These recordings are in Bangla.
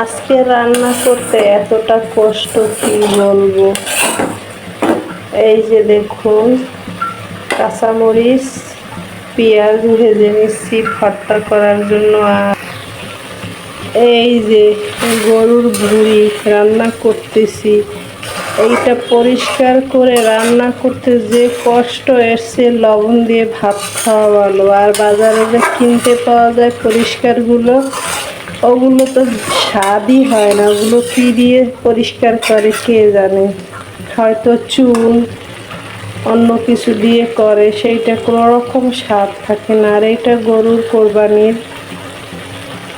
আজকে রান্না করতে এতটা কষ্ট কি বলব? এই যে দেখুন, কাঁচামরিচ, পেঁয়াজ ভেজে নিচ্ছি ভর্তা করার জন্য আর এই যে গরুর ভুঁড়ি রান্না করতেছি। এইটা পরিষ্কার করে রান্না করতে যে কষ্ট এসছে লবণ দিয়ে ভাত খাওয়া ভালো। আর বাজারে যে কিনতে পাওয়া যায় পরিষ্কারগুলো ওগুলো তো স্বাদই হয় না। ওগুলো কী দিয়ে পরিষ্কার করে কে জানে? হয়তো চুন, অন্য কিছু দিয়ে করে, সেইটা কোনো রকম স্বাদ থাকে না। আর এইটা গরুর কোরবানির।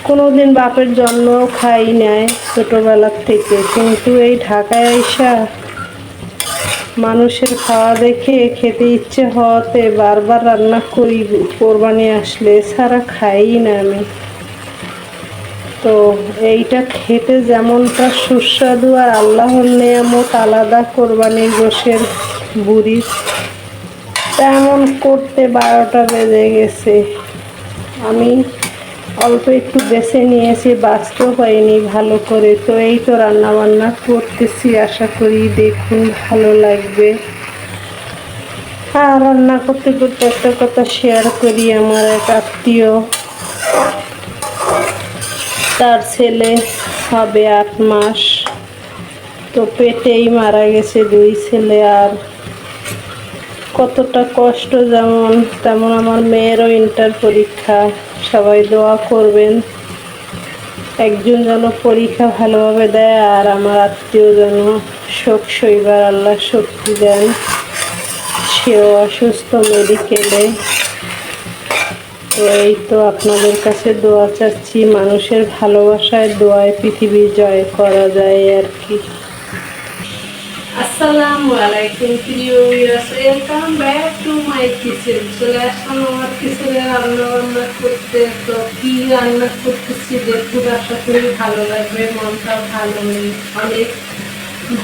কোনো দিন বাপের জন্ম খাই নেয় ছোটোবেলার থেকে। কিন্তু এই ঢাকায় আইসা মানুষের খাওয়া দেখে খেতে ইচ্ছে হওয়াতে বারবার রান্না করি, কোরবানি আসলে, এছাড়া খাই না আমি। তো এইটা খেতে যেমনটা সুস্বাদু আর আল্লাহর নেয়ামত আলাদা কোরবানির গোশের বুড়ি, তেমন করতে বারোটা বেজে গেছে। আমি অল্প একটু বেছে নিয়েছি, বাঁচতেও পাইনি ভালো করে। তো এই তো রান্না বান্না করতেছি, আশা করি দেখুন ভালো লাগবে। আর রান্না করতে করতে একটা কথা শেয়ার করি আমার এক আত্মীয়। তার ছেলে হবে আট মাস। তো পেটেই মারা গেছে দুই ছেলে আর কতটা কষ্ট যেমন তেমন আমার মেয়েরও ইন্টার পরীক্ষা। সবাই দোয়া করবেন। একজন যেন পরীক্ষা ভালোভাবে দেয় আর আমার আত্মীয় যেন শোক শৈবার আল্লাহ শক্তি দেন। সেও অসুস্থ মেডিকেলে তো এই তো আপনাদের কাছে দোয়া চাচ্ছি, মানুষের ভালোবাসায় দোয়ায় পৃথিবী জয় করা যায় আর কি। আসসালামু আলাইকুম, প্রিয় viewers welcome back to my kitchen চলে আসলাম আমার কিচেনে রান্না বান্না করতে। তো কি রান্না করতেছি দেখুন, আশা করি ভালো লাগবে, মনটা ভালো নেই। অনেক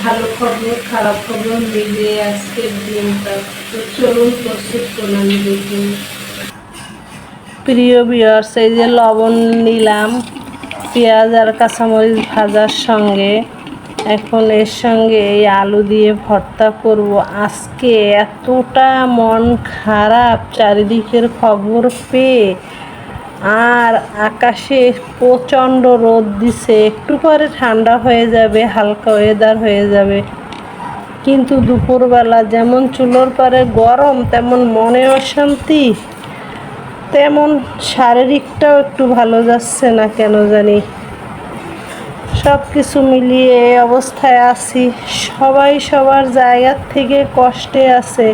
ভালো খবর, খারাপ খবর মিলিয়ে আজকের দিনটা। তো চলুন, প্রস্তুত করলাম দেখুন। প্রিয় ভিউয়ার্স এই যে লবণ নিলাম, পেঁয়াজ আর কাঁচামরিচ ভাজার সঙ্গে। এখন এর সঙ্গে এই আলু দিয়ে ভর্তা করব। আজকে এতটা মন খারাপ, চারিদিকের খবর পেয়ে। আর আকাশে প্রচণ্ড রোদ দিছে, একটু পরে ঠান্ডা হয়ে যাবে, হালকা ওয়েদার হয়ে যাবে। কিন্তু দুপুরবেলা যেমন চুলোর পারে গরম, তেমন মনে অশান্তি। তেমন শারীরিকটাও একটু ভালো যাচ্ছে না কেন জানি। সব কিছু মিলিয়ে অবস্থায় আছি। সবাই সবার জায়গার থেকে কষ্টে আছে।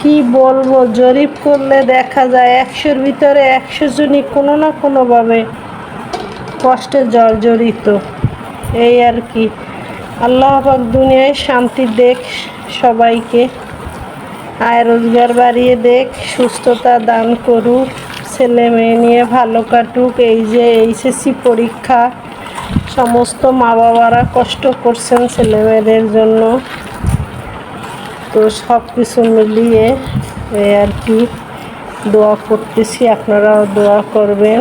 কি বলব, জরিপ করলে দেখা যায় একশোর ভিতরে একশো জনই কোনো না কোনোভাবে কষ্টে জর্জরিত। এই আর কি। আল্লাহ পাক দুনিয়ায় শান্তি দেখ সবাইকে। আয় রোজগার বাড়িয়ে দেখ, সুস্থতা দান করুক, ছেলে মেয়ে নিয়ে ভালো কাটুক, এই যে এইচএসসি পরীক্ষা, সমস্ত মা বাবারা কষ্ট করছেন ছেলে মেয়েদের জন্য। তো সব কিছু মিলিয়ে আর কি দোয়া করতেছি, আপনারাও দোয়া করবেন।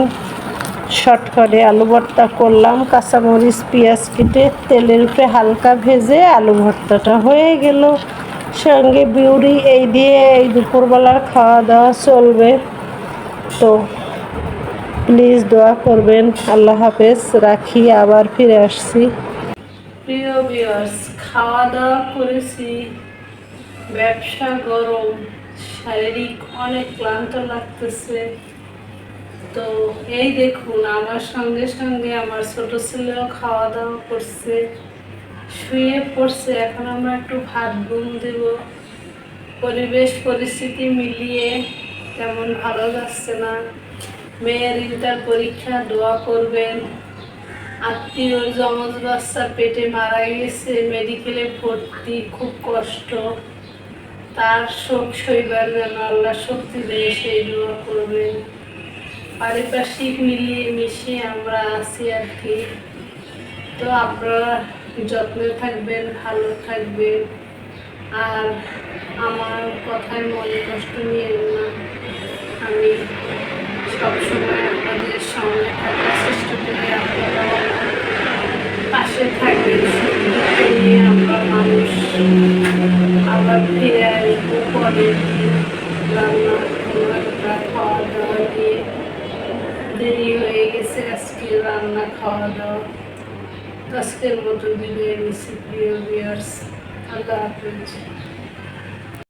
শর্টকাটে আলু ভর্তা করলাম, কাঁচামরিচ, পেঁয়াজ কেটে তেলের উপরে হালকা ভেজে আলু ভর্তাটা হয়ে গেল। সঙ্গে বিউরি এই দিয়ে এই দুপুরবেলার খাওয়া দাওয়া চলবে। তো প্লিজ দোয়া করবেন, আল্লাহ হাফেজ, রাখি, আবার ফিরে আসছি। প্রিয় ভিউয়ার্স খাওয়া দাওয়া করেছি। ব্যবসা গরম, শারীরিক অনেক ক্লান্ত লাগতেছে। তো এই দেখুন, আমার সঙ্গে সঙ্গে আমার ছোট ছেলেও খাওয়া দাওয়া করছে। শুয়ে পড়ছে। এখন আমরা একটু ভাত ঘুম দেব। পরিবেশ, পরিস্থিতি মিলিয়ে তেমন ভালো যাচ্ছে না। মেয়ের ইন্টার পরীক্ষা, দোয়া করবেন। আত্মীয় জমজ বাচ্চা পেটে মারা গেছে। মেডিকেলে ভর্তি, খুব কষ্ট। তার শোক সইবার যেন আল্লাহ শক্তি দিয়ে, সেই দোয়া করবেন। পারিপার্শ্বিক মিলিয়ে মিশিয়ে আমরা আছি আর কি। তো আপনারা যত্ন থাকবেন, ভালো থাকবেন। আর আমার কথায় মনে কষ্ট নিয়ে না। আমি সবসময় আপনাদের সামনে থাকার চেষ্টা করি। আপনারা পাশে থাকবেন নিয়ে আমরা মানুষ আবার ফিরে আসব পরের দিন। রান্না খাওয়া দাওয়া দিয়ে দেরি হয়ে গেছে, আজকে রান্না খাওয়া দাওয়া আজকের মতো বিদায় নিচ্ছি প্রিয় বিয়ার্স আল্লাহ হাফেজ।